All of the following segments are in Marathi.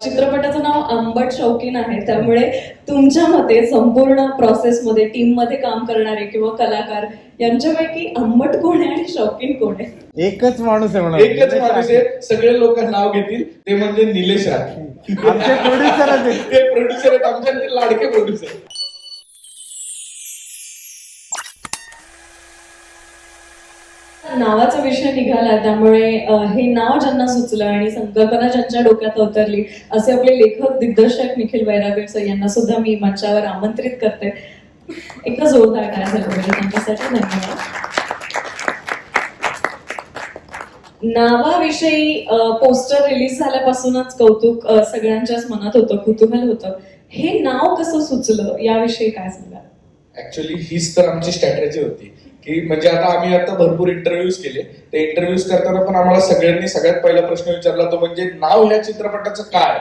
चित्रपटाचं नाव आंबट शौकीन आहे. त्यामुळे तुमच्या मते संपूर्ण प्रोसेसमध्ये टीममध्ये काम करणारे किंवा कलाकार यांच्यापैकी आंबट कोण आहे आणि शौकीन कोण आहे? एकच माणूस आहे म्हणा एकच माणूस आहे. सगळे लोक नाव घेतील. ते म्हणजे निलेश आमचे आहेत. ते प्रोड्युसर आहेत. आमच्या लाडके प्रोड्युसर नावाचा विषय निघाला त्यामुळे हे नाव ज्यांना सुचलं आणि संकल्पना ज्यांच्या डोक्यात अवतरली असे आपले लेखक दिग्दर्शक निखिल वैरागीर सर यांना सुद्धा मी मंचावर आमंत्रित करते. एकदा जोरदार काय झालं पाहिजे. त्यांच्यासाठी धन्यवाद. नावाविषयी पोस्टर रिलीज झाल्यापासूनच कौतुक सगळ्यांच्याच मनात होतं कुतूहल होतं. हे नाव कसं सुचलं? याविषयी काय सांगा ऍक्च्युली हीच तर आमची स्ट्रॅटेजी होती. की म्हणजे आता आम्ही आता भरपूर इंटरव्ह्यूज केले. ते इंटरव्ह्यूज करताना पण आम्हाला सगळ्यांनी सगळ्यात पहिला प्रश्न विचारला तो म्हणजे नाव ह्या चित्रपटाचं काय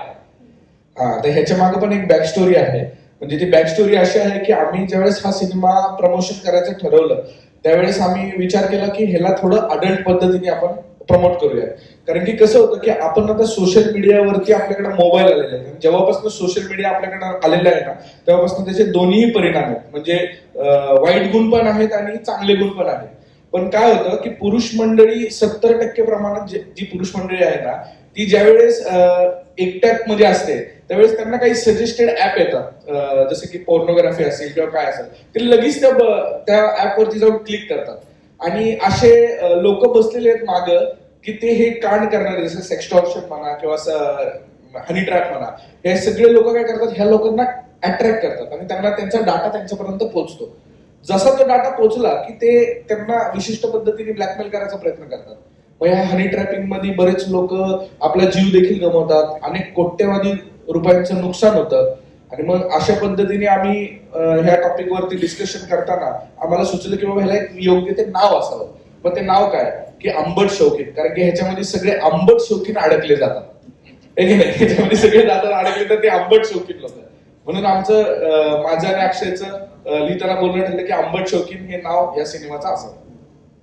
हा तर ह्याच्या मागे पण एक बॅक स्टोरी आहे. म्हणजे ती बॅक स्टोरी अशी आहे की आम्ही ज्यावेळेस हा सिनेमा प्रमोशन करायचं ठरवलं त्यावेळेस आम्ही विचार केला की ह्याला थोडं अडल्ट पद्धतीने आपण प्रमोट करूया. कारण की कसं होतं की आपण आता सोशल मीडियावरती आपल्याकडे मोबाईल आलेले आहेत. जेव्हापासून सोशल मीडिया आपल्याकडे आलेला आहे ना तेव्हापासून त्याचे दोन्हीही परिणाम आहेत. म्हणजे वाईट गुण पण आहेत आणि चांगले गुण पण आहेत. पण काय होतं की पुरुष मंडळी सत्तर टक्के प्रमाणात जी पुरुष मंडळी आहे ना ती ज्यावेळेस अं, एकट्यात मध्ये असते त्यावेळेस त्यांना काही सजेस्टेड ऍप येतात. जसं की पोर्नोग्राफी असेल किंवा काय असेल ते लगेच त्या त्या ऍपवरती जाऊन क्लिक करतात. आणि असे लोक बसलेले आहेत माग की ते हे कांड करणारे जसं सेक्स्टॉर्शन म्हणा किंवा हनी ट्रॅप म्हणा हे सगळे लोक काय करतात? ह्या लोकांना अट्रॅक्ट करतात आणि त्यांना त्यांचा डाटा त्यांच्यापर्यंत पोहोचतो. जसा तो डाटा पोहोचला की ते त्यांना विशिष्ट पद्धतीने ब्लॅकमेल करायचा प्रयत्न करतात. मग ह्या हनी ट्रॅपिंगमध्ये बरेच लोक आपला जीव देखील गमावतात अनेक कोट्यवधी रुपयांचं नुकसान होतं. आणि मग अशा पद्धतीने आम्ही ह्या टॉपिक वरती डिस्कशन करताना आम्हाला सुचलं की बाबा ह्याला एक योग्य ते नाव असावं. पण ते नाव काय? की आंबट शौकीन. कारण की ह्याच्यामध्ये सगळे आंबट शौकीन अडकले जातात. है नाही? ह्याच्यामध्ये सगळे जातात अडकले तर ते आंबट शौकीन लोक म्हणून आमचं अं, माझं आणि अक्षयचं लिहिताना बोलणं ठरलं की आंबट शौकीन हे नाव या सिनेमाचं असावं.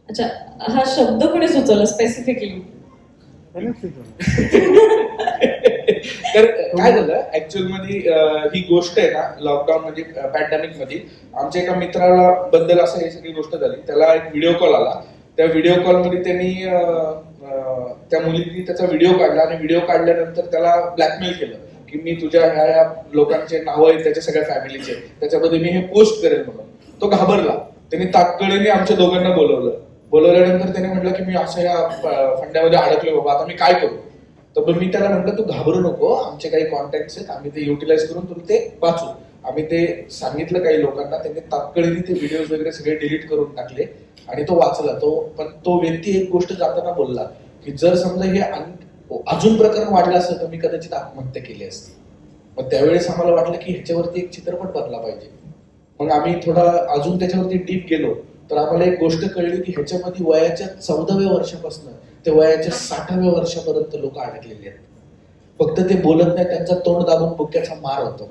अच्छा हा शब्द कोणी सुचवला स्पेसिफिकली. तर काय झालं ऍक्च्युअलमध्ये ही गोष्ट आहे ना लॉकडाऊन म्हणजे पॅन्डेमिकमध्ये आमच्या एका मित्राला बद्दल असं ही सगळी गोष्ट झाली. त्याला एक व्हिडिओ कॉल आला. त्या व्हिडिओ कॉलमध्ये त्यांनी त्या मुलीने त्याचा व्हिडिओ काढला आणि व्हिडिओ काढल्यानंतर त्याला ब्लॅकमेल केलं की मी तुझ्या ह्या ह्या लोकांचे नाव आहेत त्याच्या सगळ्या फॅमिलीचे त्याच्यामध्ये मी हे पोस्ट करेल म्हणून. तो घाबरला. त्यांनी तात्काळीने आमच्या दोघांना बोलवलं. बोलवल्यानंतर त्याने म्हटलं की मी असं या फंड्यामध्ये अडकलो बाबा आता मी काय करू? तर मग मी त्याला म्हटलं तू घाबरू नको आमचे काही कॉन्टॅक्ट आहेत आम्ही ते युटिलाइज करून तुला ते वाचू. आम्ही ते सांगितलं काही लोकांना त्यांनी तात्काळीने ते व्हिडिओ वगैरे सगळे डिलीट करून टाकले आणि तो वाचला. तो पण तो व्यक्ती एक गोष्ट जाताना बोलला की जर समजा हे अजून प्रकरण वाढलं असतं तर मी कदाचित आत्महत्या केली असती. मग त्यावेळेस आम्हाला वाटलं की ह्याच्यावरती एक चित्रपट बनला पाहिजे. मग आम्ही थोडा अजून त्याच्यावरती डीप गेलो तर आम्हाला एक गोष्ट कळली की ह्याच्यामध्ये वयाच्या चौदाव्या वर्षापासून ते वयाच्या साठाव्या वर्षापर्यंत लोक अडकलेले आहेत. फक्त ते बोलत नाही त्यांचा तोंड दाबून बुक्याचा मार होतो.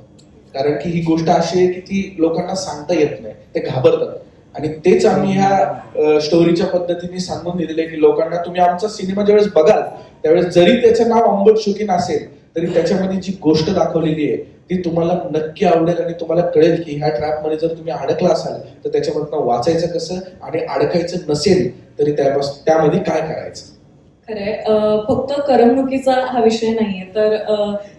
कारण की ही गोष्ट अशी आहे की ती लोकांना सांगता येत नाही ते घाबरतात. आणि तेच आम्ही ह्या स्टोरीच्या पद्धतीने सांगून दिलेले की लोकांना तुम्ही आमचा सिनेमा ज्यावेळेस बघाल त्यावेळेस जरी त्याचं नाव अंबट शौकीन असेल तरी त्याच्यामध्ये जी गोष्ट दाखवलेली आहे ती तुम्हाला नक्की आवडेल आणि तुम्हाला कळेल की ह्या ट्रॅपमध्ये जर तुम्ही अडकला असाल तर त्याच्यामधनं वाचायचं कसं आणि अडकायचं नसेल तरी त्यापासून त्यामध्ये काय करायचं? खरंय. फक्त करमणुकीचा हा विषय नाहीये. तर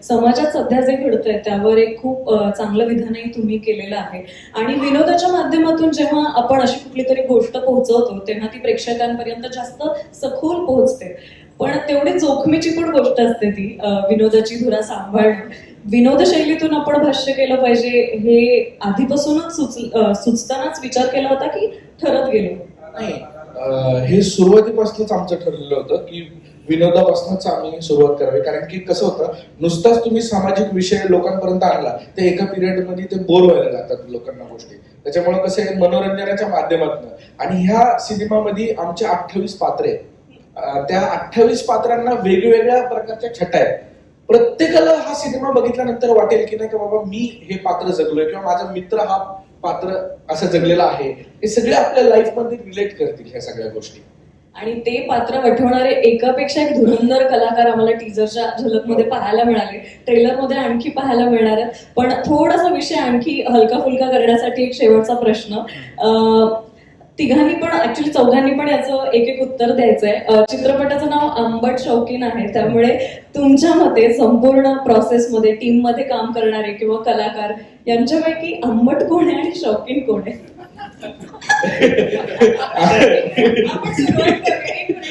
समाजात सध्या जे घडतंय त्यावर एक खूप चांगलं विधानही तुम्ही केलेलं आहे. आणि विनोदाच्या माध्यमातून जेव्हा आपण अशी कुठली तरी गोष्ट पोहोचवतो तेव्हा ती प्रेक्षकांपर्यंत जास्त सखोल पोहोचते. पण तेवढी जोखमीची पण गोष्ट असते ती विनोदाची धुरा सांभाळणं. विनोद शैलीतून आपण भाष्य केलं पाहिजे हे आधीपासूनच सुच सुचतानाच विचार केला होता की ठरत गेलो? नाही. हे सुरुवातीपासूनच आमचं ठरलेलं होतं की विनोदापासूनच आम्ही सुरुवात करावी. कारण की कसं होतं नुसताच तुम्ही सामाजिक विषय लोकांपर्यंत आणला तर एका पिरियडमध्ये ते बोर व्हायला जातात लोकांना गोष्टी. त्याच्यामुळे कसं आहे मनोरंजनाच्या माध्यमातून. आणि ह्या सिनेमामध्ये आमचे अठ्ठावीस पात्रे आहेत. त्या अठ्ठावीस पात्रांना वेगवेगळ्या प्रकारच्या छटा आहेत. प्रत्येकाला हा सिनेमा बघितल्यानंतर वाटेल की नाही का बाबा मी हे पात्र जगलोय किंवा माझा मित्र हा पात्र असं जगलेला आहे हे सगळे आपल्या लाईफमध्ये रिलेट करतील ह्या सगळ्या गोष्टी. आणि ते पात्र वठवणारे एकापेक्षा एक धुरंधर कलाकार आम्हाला टीजरच्या झलकमध्ये पाहायला मिळाले. ट्रेलरमध्ये आणखी पाहायला मिळणार आहेत. पण थोडासा विषय आणखी हलका फुलका करण्यासाठी एक शेवटचा प्रश्न. अं, तिघांनी पण ऍक्च्युली चौघांनी पण याचं एक एक उत्तर द्यायचंय. चित्रपटाचं नाव आंबट शौकीन आहे. त्यामुळे तुमच्या मते संपूर्ण प्रोसेसमध्ये टीममध्ये काम करणारे किंवा कलाकार यांच्यापैकी आंबट कोण आहे आणि शौकीन कोण आहे.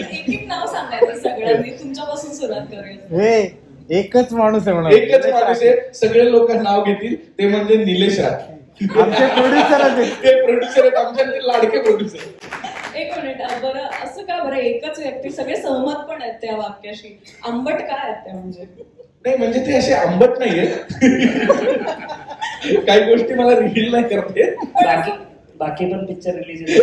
एक एक नाव सांगायचं सगळ्यांनी. तुमच्यापासून सुरुवात हे एकच माणूस आहे म्हणा. एकच माणूस आहे. सगळे लोक नाव घेतील. ते म्हणजे निलेश राठ आमचे प्रोड्युसरच आहेत. ते प्रोड्युसर आहेत आमच्या ते लाडके प्रोड्युसर एक मिनिट अं, बरं असं का बरं? एकच व्यक्ती सगळे सहमत पण आहेत त्या वाक्याशी. आंबट काय आहेत त्या म्हणजे? नाही म्हणजे ते असे आंबट नाहीये. काही गोष्टी मला रिव्हील नाही करते बाकी बाकी पण पिक्चर रिलीज